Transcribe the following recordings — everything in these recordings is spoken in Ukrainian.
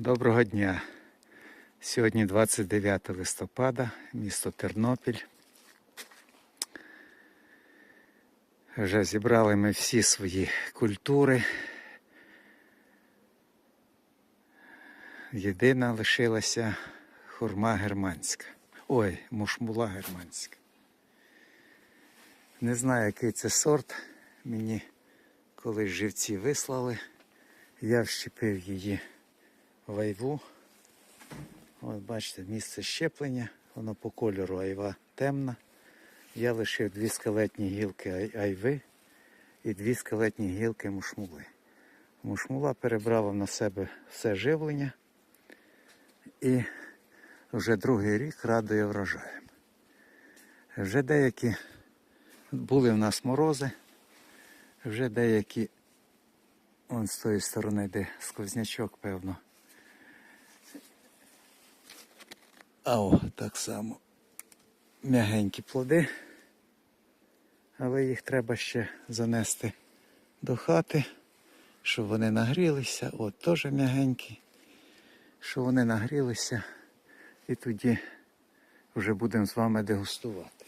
Доброго дня. Сьогодні 29 листопада, місто Тернопіль. Вже зібрали ми всі свої культури. Єдина лишилася хурма германська. Ой, мушмула германська. Не знаю, який це сорт. Мені колись живці вислали. Я вщепив її в айву. От бачите, місце щеплення, воно по кольору айва темна. Я лишив дві скелетні гілки айви і дві скелетні гілки мушмули. Мушмула перебрала на себе все живлення і вже другий рік радує врожаєм. Вже деякі були в нас морози, вже деякі, он з тої сторони, де сквознячок, певно. А о, так само м'ягенькі плоди, але їх треба ще занести до хати, щоб вони нагрілися. От теж м'ягенькі, щоб вони нагрілися, і тоді вже будемо з вами дегустувати.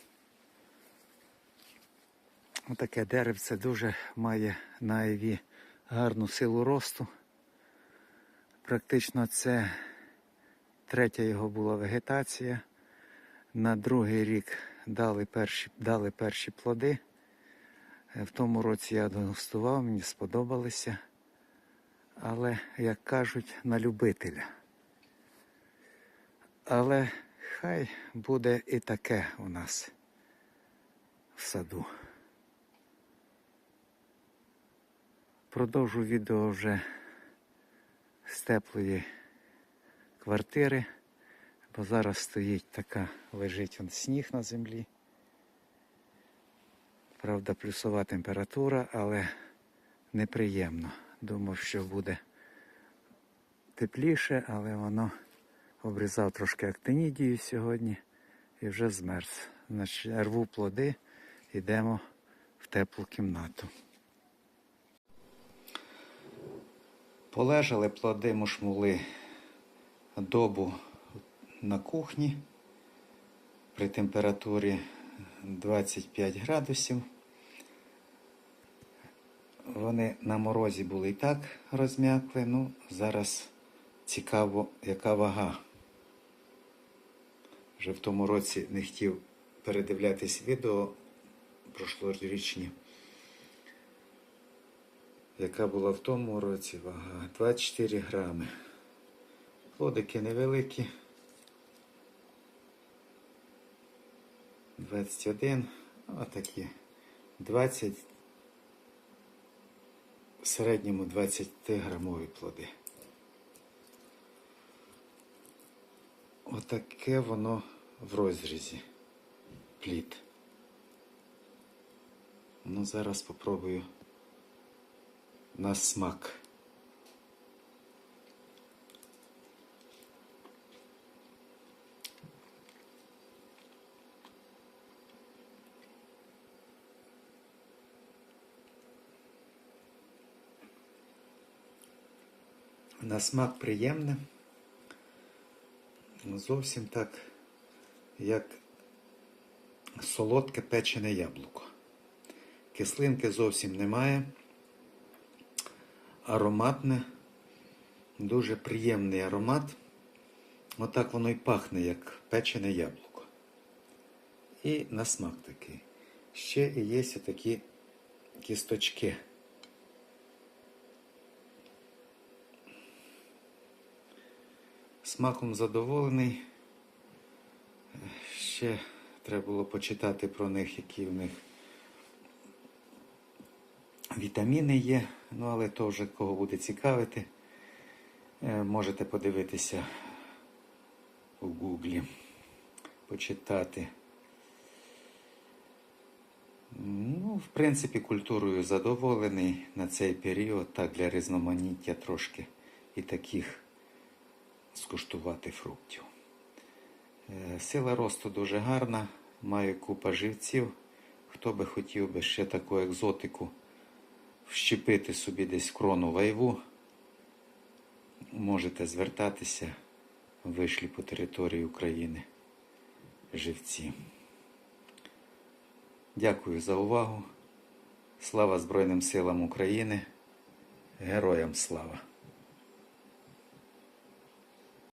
Отаке деревце дуже має на айві гарну силу росту. Практично це третя його була вегетація. На другий рік дали перші, дали перші плоди. Е, В тому році я дегустував, мені сподобалися. Але, як кажуть, на любителя. Але хай буде і таке у нас в саду. Продовжу відео вже з теплої квартири, бо зараз стоїть така, лежить он сніг на землі. Правда, плюсова температура, але неприємно. Думав, що буде тепліше, але воно обрізав трошки актинідію сьогодні і вже змерз. Значить, рву плоди, йдемо в теплу кімнату. Полежали плоди мушмули добу на кухні при температурі 25 градусів. Вони на морозі були і так розм'якли. Ну, зараз цікаво, яка вага. Вже в тому році не хотів передивлятись відео прошлорічні. Яка була в тому році вага? 24 грами. Плодики невеликі. 21, отакі. 20, в середньому 20 грамові плоди. Отаке воно в розрізі. Плід. Ну, зараз спробую на смак. На смак приємне. Зовсім так, як солодке печене яблуко. Кислинки зовсім немає. Ароматне, дуже приємний аромат. Отак воно і пахне, як печене яблуко. І на смак такий. Ще і є такі кісточки. Смаком задоволений. Ще треба було почитати про них, які в них вітаміни є. Ну, але то вже кого буде цікавити, е, можете подивитися у гуглі, почитати. Ну, в принципі, культурою задоволений на цей період, так для різноманіття трошки і таких скуштувати фруктів. Е, сила росту дуже гарна, маю купа живців. Хто би хотів би ще таку екзотику вщепити собі десь крону вайву, можете звертатися, вийшлі по території України живці. Дякую за увагу. Слава Збройним силам України. Героям слава!